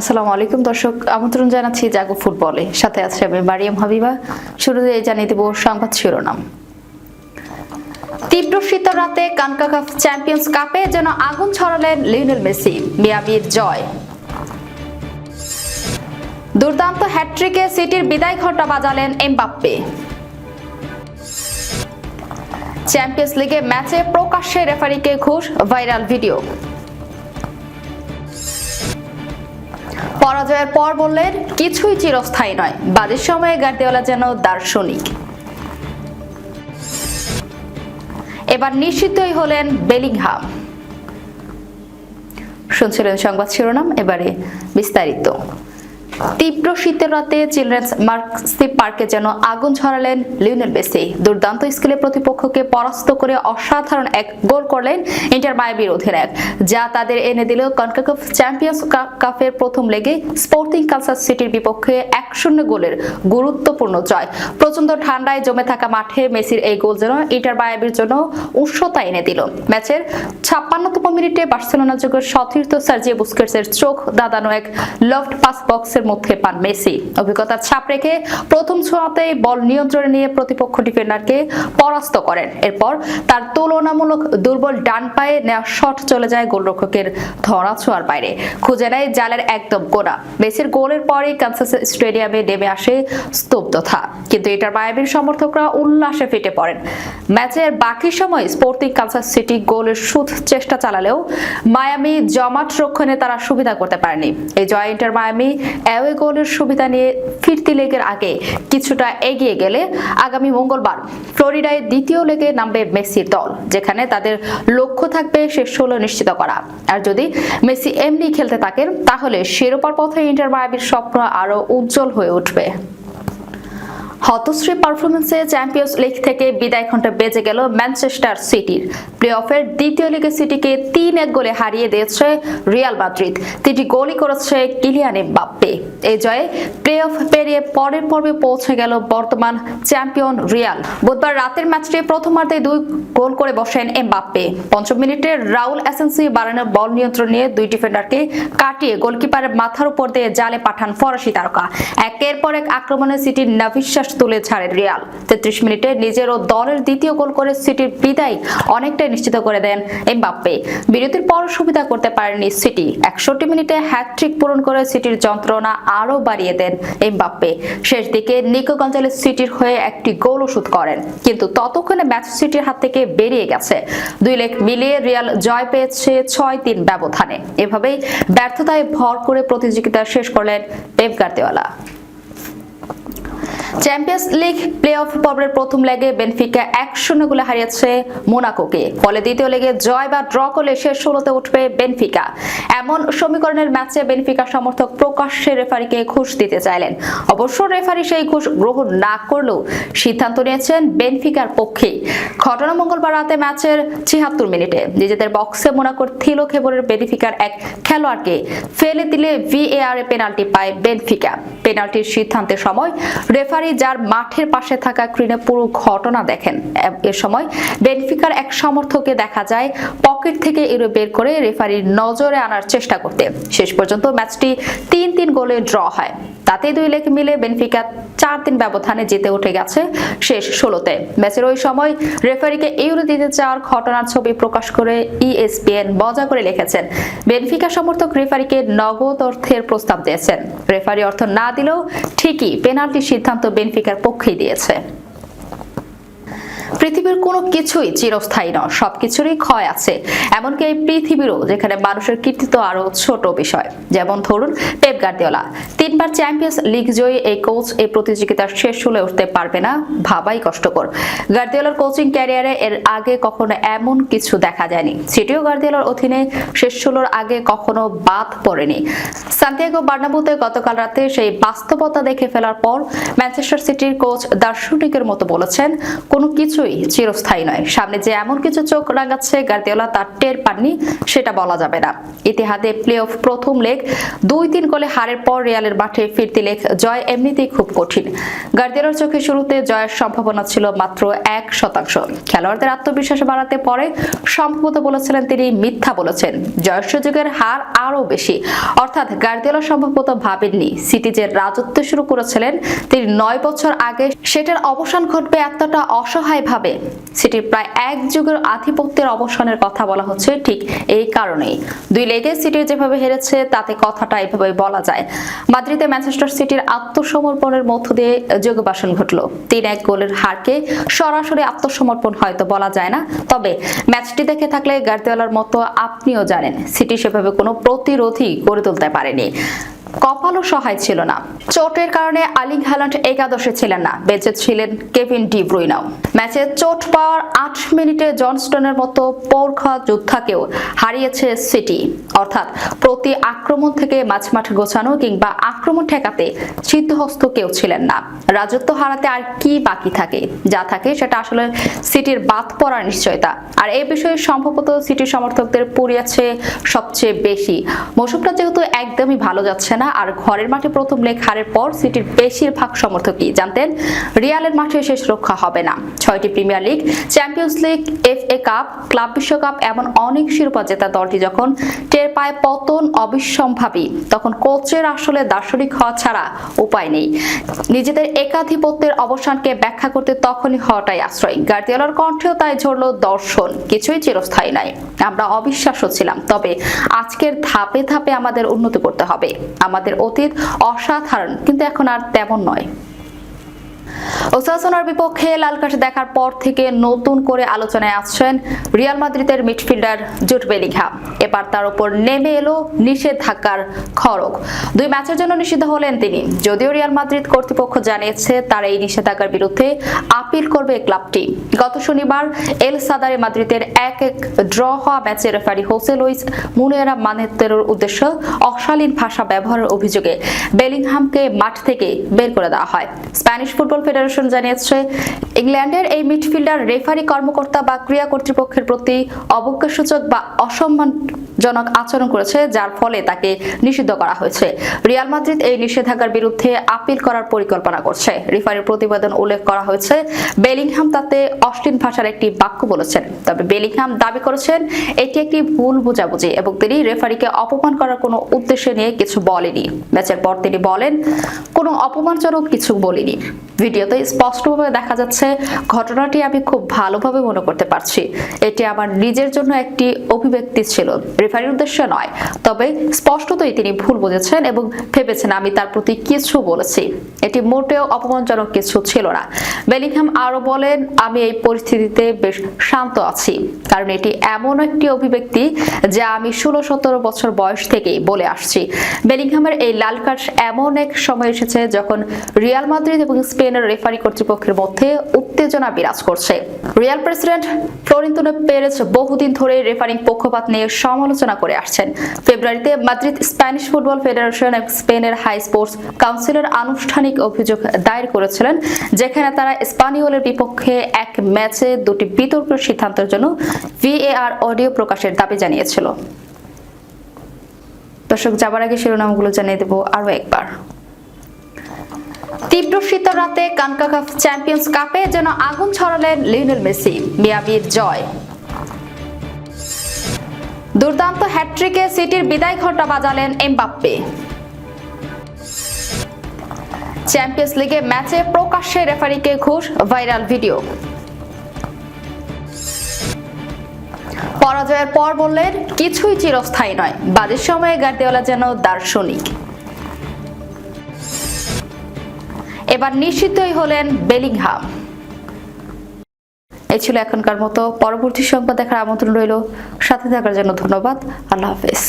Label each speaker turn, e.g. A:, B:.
A: আসসালামু আলাইকুম দর্শক, আমন্ত্রণ জানাচ্ছি জাগো ফুটবলে। সাথে আছে আমি মারিয়াম হাবিবা। শুরুতে জানিয়ে দেব সংবাদ শিরোনাম। তীব্র শীতের রাতে কানকাকাফ চ্যাম্পিয়ন্স কাপে যেন আগুন ছড়ালেন লিওনেল মেসি, মিয়ামির জয়। দুর্দান্ত হ্যাট্রিকে সিটির বিদায় ঘণ্টা বাজালেন এমবাপ্পে। চ্যাম্পিয়ন্স লিগে ম্যাচে প্রকাশ্যে রেফারিকে ঘুষ, ভাইরাল ভিডিও। পরাজয়ের পর বললেন, কিছুই চিরস্থায়ী নয়। বাজের সময়ে গার্দিওলা যেন দার্শনিক। এবার নিশ্চিতই হলেন বেলিংহাম। শুনছিলেন সংবাদ শিরোনাম, এবারে বিস্তারিত। তীব্র শীতের রাতে চিলড্রেন্স মার্কসি পার্কে যেন আগুন ছড়ালেন লিওনেল মেসি। দুর্দান্ত স্কিলে প্রতিপক্ষকে পরাস্ত করে অসাধারণ এক গোল করলেন ইন্টার মায়াবির অধিনায়ক, যা তাদের এনে দিল কনকাকাফ চ্যাম্পিয়ন্স কাপের প্রথম লেগে স্পোর্টিং কানসাস সিটির বিপক্ষে এক শূন্য গোলের গুরুত্বপূর্ণ জয়। প্রচণ্ড ঠান্ডায় জমে থাকা মাঠে মেসির এই গোল যেন ইন্টার মায়াবির জন্য উৎসতা এনে দিল। ম্যাচের ছাপ্পান্নতম মিনিটে বার্সেলোনা যুগের সতীর্থ সার্জিও বুস্কেটসের চোখ দাদানো এক লফট পাস বক্সের মধ্যে পান মেসি। অভিজ্ঞতার ছাপ রেখে প্রথম ছোঁয়াতেই বল নিয়ন্ত্রণে নিয়ে প্রতিপক্ষ ডিফেন্ডারকে পরাস্ত করেন। এরপর তার তুলনামূলক দুর্বল ডান পায়ে নেওয়া শট চলে যায় গোলরক্ষকের ধরা ছোঁয়ার বাইরে। খুঁজে নেয় জালের একদম গোনা মেসির গোলের পরেই কানসাস স্টেডিয়ামে নেমে আসে স্তব্ধতা। কিন্তু এটার মায়াবীর সমর্থকরা উল্লাসে ফেটে পড়েন। ম্যাচের বাকি সময় স্পোর্টিং কানসাস সিটি গোলের সুদ চেষ্টা চালালেও মায়ামি জমাট রক্ষণে তারা সুবিধা করতে পারেনি। এই জয় ইন্টার মায়ামি অ্যাওয়ে গোলের সুবিধা নিয়ে ফিরতি লেগের আগে কিছুটা এগিয়ে গেলে আগামী মঙ্গলবার ফ্লোরিডায় দ্বিতীয় লেগে নামবে মেসির দল, যেখানে তাদের লক্ষ্য থাকবে শেষ ষোলো নিশ্চিত করা। আর যদি মেসি এমনি খেলতে থাকেন, তাহলে শিরোপার পথে ইন্টার মায়াবির স্বপ্ন আরও উজ্জ্বল হয়ে উঠবে। হতশ্রী পারফরমেন্সে চ্যাম্পিয়ন্স লিগ থেকে বিদায় ঘণ্টা বেজে গেল ম্যানচেস্টার সিটির। প্লে অফের দ্বিতীয় লিগে সিটিকে তিন এক গোলে হারিয়ে দিয়েছে রিয়াল মাদ্রিদ। তিনটি গোলই করেছে কিলিয়ান এমবাপ্পে। এই জয়ে প্লে অফ পেরিয়ে পরের পর্বে পৌঁছে গেল বর্তমান চ্যাম্পিয়ন রিয়াল। বুধবার রাতের ম্যাচটি প্রথমার্ধে দুই গোল করে বসেন এমবাপ্পে। পঞ্চম মিনিটে রাউল অ্যাসেন্সি বাড়ানোর বল নিয়ন্ত্রণ নিয়ে দুই ডিফেন্ডারকে কাটিয়ে গোলকিপারের মাথার উপর দিয়ে জালে পাঠান ফরাসি তারকা। একের পর এক আক্রমণে সিটির নাভিশ্বাস তুলে ছাড়ে রিয়াল। তেত্রিশ মিনিটে নিজের ও দলের দ্বিতীয় গোল করে সিটির বিদায় অনেকটাই নিশ্চিত করে দেন এমবাপ্পে। বিরতির পর সুবিধা করতে পারেনি সিটি। একষট্টি মিনিটে হ্যাটট্রিক পূরণ করে সিটির যন্ত্রণা আরও বাড়িয়ে দেন এমবাপ্পে। শেষ দিকে নিকো গঞ্জালেস সিটির হয়ে একটি গোল ওষুধ করেন। কিন্তু ততক্ষণে ম্যাচ সিটির হাত থেকে বেরিয়ে গেছে। দুই লেগ মিলিয়ে রিয়াল জয় পেয়েছে ছয় তিন ব্যবধানে। এভাবেই ব্যর্থতায় ভর করে প্রতিযোগিতা শেষ করলেন Pep Guardiola. Champions League play off পর্বের প্রথম লেগে বেনফিকা এক শূন্য গোলে হারিয়েছে মোনাকোকে। ফলে দ্বিতীয় লেগে জয় বা ড্র করলে শেষ ষোলোতে উঠবে বেনফিকা। এমন সমীকরণের ম্যাচে বেনফিকা সমর্থক প্রকাশ্যে রেফারিকে ঘুষ দিতে চাইলেন। অবশ্য রেফারি সেই ঘুষ গ্রহণ না করলেও সিদ্ধান্ত নিয়েছেন বেনফিকার পক্ষে ঘটনা মঙ্গলবার রাতে ম্যাচের ছিয়াত্তর মিনিটে নিজেদের বক্সে মোনাকোর থিলো খেবরের বেনিফিকার এক খেলোয়াড়কে ফেলে দিলে ভিএআর এ পেনাল্টি পায় বেনফিকা। পেনাল্টির সিদ্ধান্তের সময় রেফারি যার মাঠের পাশে থাকা ক্রিনে পুরো ঘটনা দেখেন। এ সময় বেনফিকার এক সমর্থককে দেখা যায় পকেট থেকে এরো বের করে রেফারির নজরে আনার চেষ্টা করতে। শেষ পর্যন্ত ম্যাচটি তিন তিন গোলে ড্র হয়। তাতে দুই লেগ মিলে বেনফিকা চার তিন ব্যবধানে জিতে উঠে গেছে শেষ ষোলোতে। ম্যাচের ওই সময় রেফারিকে ইউরো দিতে চাওয়ার ঘটনার ছবি প্রকাশ করে ইএসপিএন বজা করে লিখেছেন। বেনফিকা সমর্থক রেফারিকে নগদ অর্থের প্রস্তাব দিয়েছেন। রেফারি অর্থ না দিলেও ঠিকই পেনাল্টি সিদ্ধান্ত বেনফিকার পক্ষেই দিয়েছে। পৃথিবীর কোনো কিছুই চিরস্থায়ী নয়, সবকিছুরই ক্ষয় আছে। এমনকি এই পৃথিবীরও যেখানে মানুষের কৃতিত্ব আরও ছোট বিষয়। যেমন ধরুন, পেপ গার্দিওলা। তিনবার চ্যাম্পিয়ন্স লিগ জয়ী এই কোচ এই প্রতিযোগিতার শেষ হলে উঠতে পারবে না, ভাবাই কষ্টকর। গার্দিওলার কোচিং ক্যারিয়ারে এর আগে কখনো এমন কিছু দেখা যায়নি। সেটিও গার্দিওলার অধীনে শেষ ষোলোর আগে কখনো বাদ পড়েনি। সান্তিয়াগো বার্নাবুতে গতকাল রাতে সেই বাস্তবতা দেখে ফেলার পর ম্যানচেস্টার সিটির কোচ দার্শনিকের মতো বলেছেন, কোনো কিছুই কিছুই চিরস্থায়ী নয়। সামনে যে এমন কিছু চোখ রাঙাচ্ছে, গার্দিওলা তার টের পাননি, সেটা বলা যাবে না। ইতিহাদে প্লে অফ প্রথম লেগ, দুই তিন গোলে হারের পর রিয়ালের মাঠে ফিরতি লেগ, জয় এমনিতেই খুব কঠিন। গার্দিওলার চোখে শুরুতে জয়ের সম্ভাবনা ছিল মাত্র এক শতাংশ। খেলোয়াড়দের আত্মবিশ্বাস বাড়াতে পরে সম্ভবত বলেছিলেন তিনি মিথ্যা বলেছেন। জয়ের সুযোগের হার আরও বেশি। অর্থাৎ গার্দিওলা সম্ভবত ভাবেননি। সিটি যে রাজত্ব শুরু করেছিলেন তিনি নয় বছর আগে। সেটার অবসান ঘটবে এতটা অসহায় ভাবে সিটির প্রায় এক যুগের আধিপত্যের অবসানের কথা বলা হচ্ছে ঠিক এই কারণেই। দুই লেগে সিটির যেভাবে হেরেছে, তাতে কথাটা এভাবে বলা যায়। মাদ্রিদে ম্যানচেস্টার সিটির আত্মসমর্পণের মধ্য দিয়ে যোগবাসন ঘটল। তিন এক গোলের হারকে সরাসরি আত্মসমর্পণ হয়তো বলা যায় না, তবে ম্যাচটি দেখে থাকলে গার্দিওলার মতো আপনিও জানেন, সিটি সেভাবে কোনো প্রতিরোধই গড়ে তুলতে পারেনি। কপালও সহায় ছিল না। চোটের কারণে আলিং হ্যালান্ড একাদশে ছিলেন না, বেঁচে ছিলেন কেভিন ডি ব্রুইনাও। ম্যাচে চোট পাওয়ার আট মিনিটে জনস্টনের মতো পৌরখা যোদ্ধাকেও হারিয়েছে সিটি। অর্থাৎ প্রতি আক্রমণ থেকে মাঝমাঠ গোছানো কিংবা আক্রমণ ঠেকাতে সিদ্ধহস্ত কেউ ছিলেন না। রাজত্ব হারাতে আর কি বাকি থাকে? যা থাকে সেটা আসলে সিটির বাদ পড়ার নিশ্চয়তা। আর এই বিষয়ে সম্ভবত সিটির সমর্থকদের পুড়িয়েছে সবচেয়ে বেশি। মৌসুমটা যেহেতু একদমই ভালো যাচ্ছে না, আর ঘরের মাঠে প্রথম লেগ হারের পর সিটির বেশিরভাগ সমর্থকই জানতেন, রিয়ালের মাঠে শেষ রক্ষা হবে না। ছয়টি Premier League, Champions League F A cup, club বিশ্বকাপ এমন অনেক শিরোপা জেতা দলটি যখন টের পায় পতন অবিসম্ভাবী, তখন কোচের আসলে দার্শনিক হওয়া ছাড়া উপায় নেই। নিজেদের একাধিপত্যের অবসানকে ব্যাখ্যা করতে তখনই হওয়াটাই আশ্রয়। গার্দিওলার কণ্ঠেও তাই ঝরল দর্শন, কিছুই চিরস্থায়ী নয়। আমরা অবিশ্বাস্য ছিলাম, তবে আজকের ধাপে ধাপে আমাদের উন্নতি করতে হবে। আমাদের অতীত অসাধারণ কিন্তু এখন আর তেমন নয়। ওসাসোনার বিপক্ষে লাল কার্ড দেখার পর থেকে নতুন করে আলোচনায় আসছেন রিয়াল মাদ্রিদের মিডফিল্ডার জুট বেলিংহাম। এবার তার উপর নেমে এলো নিষেধাজ্ঞার খড়গ। দুই ম্যাচের জন্য নিষিদ্ধ হলেন তিনি। যদিও রিয়াল মাদ্রিদ কর্তৃপক্ষ জানিয়েছে তারা এই নিষেধাজ্ঞার বিরুদ্ধে আপিল করবে ক্লাবটি। গত শনিবার এল সাদারে মাদ্রিদের এক এক ড্র হওয়া ম্যাচে রেফারি হোসে লুইস মুনেরা মানেতের উদ্দেশ্য অশালীন ভাষা ব্যবহারের অভিযোগে বেলিংহামকে মাঠ থেকে বের করে দেওয়া হয়। স্প্যানিশ ফুটবল ফেডারেশন জানিয়েছে ইংল্যান্ডের এই মিডফিল্ডার রেফারি কর্মকর্তা বা ক্রিয়া কর্তৃপক্ষের প্রতি অবজ্ঞাসূচক বা অসম্মানজনক আচরণ করেছে, যার ফলে তাকে নিষিদ্ধ করা হয়েছে। রিয়াল মাদ্রিদ এই নিষেধাজ্ঞার বিরুদ্ধে আপিল করার পরিকল্পনা করছে। রেফারির প্রতিবেদন উল্লেখ করা হয়েছে, বেলিংহাম তাতে অশ্লীল ভাষার একটি বাক্য বলেছেন। তবে বেলিংহাম দাবি করেছেন, এটি একটি ভুল বোঝাবুঝি এবং তিনি রেফারিকে অপমান করার কোনো উদ্দেশ্য নিয়ে কিছু বলেনি। ম্যাচের পর তিনি বলেন, কোনো অপমানজনক কিছু বলিনি। ভিডিওতে স্পষ্টভাবে দেখা যাচ্ছে ঘটনাটি আমি খুব ভালোভাবে মনে করতে পারছি। এটি আমার নিজের জন্য একটি অভিব্যক্তি ছিল। রেফারির উদ্দেশ্য নয়, তবে স্পষ্টতই তিনি ভুল বুঝেছেন এবং ভেবেছেন আমি তার প্রতি কিছু বলেছি। এটি মোটেও অপমানজনক কিছু ছিল না। বেলিংহাম আরও বলেন, আমি এই পরিস্থিতিতে বেশ শান্ত আছি, কারণ এটি এমন একটি অভিব্যক্তি যা আমি ষোলো সতেরো বছর বয়স থেকেই বলে আসছি। বেলিংহামের এই লাল কার্ড এমন এক সময় এসেছে যখন রিয়াল মাদ্রিদ এবং স্পেনের রেফারি কর্তৃপক্ষের মধ্যে উত্তেজনা বিরাজ করছে। রিয়াল প্রেসিডেন্ট ফ্লোরিন্তোনো পেরেজ বহুদিন ধরে রেফারিং পক্ষপাত নিয়ে সমালোচনা করে আসছেন। ফেব্রুয়ারিতে মাদ্রিদ স্প্যানিশ ফুটবল ফেডারেশন এবং স্পেনের হাই স্পোর্টস কাউন্সিলের আনুষ্ঠানিক অভিযোগ দায়ের করেছিলেন, যেখানে তারা স্পানিওলের বিপক্ষে এক ম্যাচে দুটি বিতর্ক সিদ্ধান্তের জন্য ভিএআর অডিও প্রকাশের দাবি জানিয়েছিল। দর্শক, যাবার আগে শিরোনামগুলো জানিয়ে দেব আরও একবার। তীব্র শীতের রাতে কানকাকাফ চ্যাম্পিয়ন্স কাপে যেন আগুন ছড়ালেন লিওনেল মেসি। মিয়াবির জয়। দুর্দান্ত হ্যাট্রিকে সিটির বিদায় ঘণ্টা বাজালেন এমবাপ্পে। চ্যাম্পিয়ন্স লিগে ম্যাচে প্রকাশ্যে রেফারিকে ঘুষ, ভাইরাল ভিডিও। পরাজয়ের পর বললেন, কিছুই চিরস্থায়ী নয়। বাজের সময়ে গার্দিওলা যেন দার্শনিক। এবার নিশ্চিতই হলেন বেলিংহাম। এ ছিল এখনকার মতো। পরবর্তী সংবাদ দেখার আমন্ত্রণ রইল। সাথে থাকার জন্য ধন্যবাদ। আল্লাহ হাফেজ।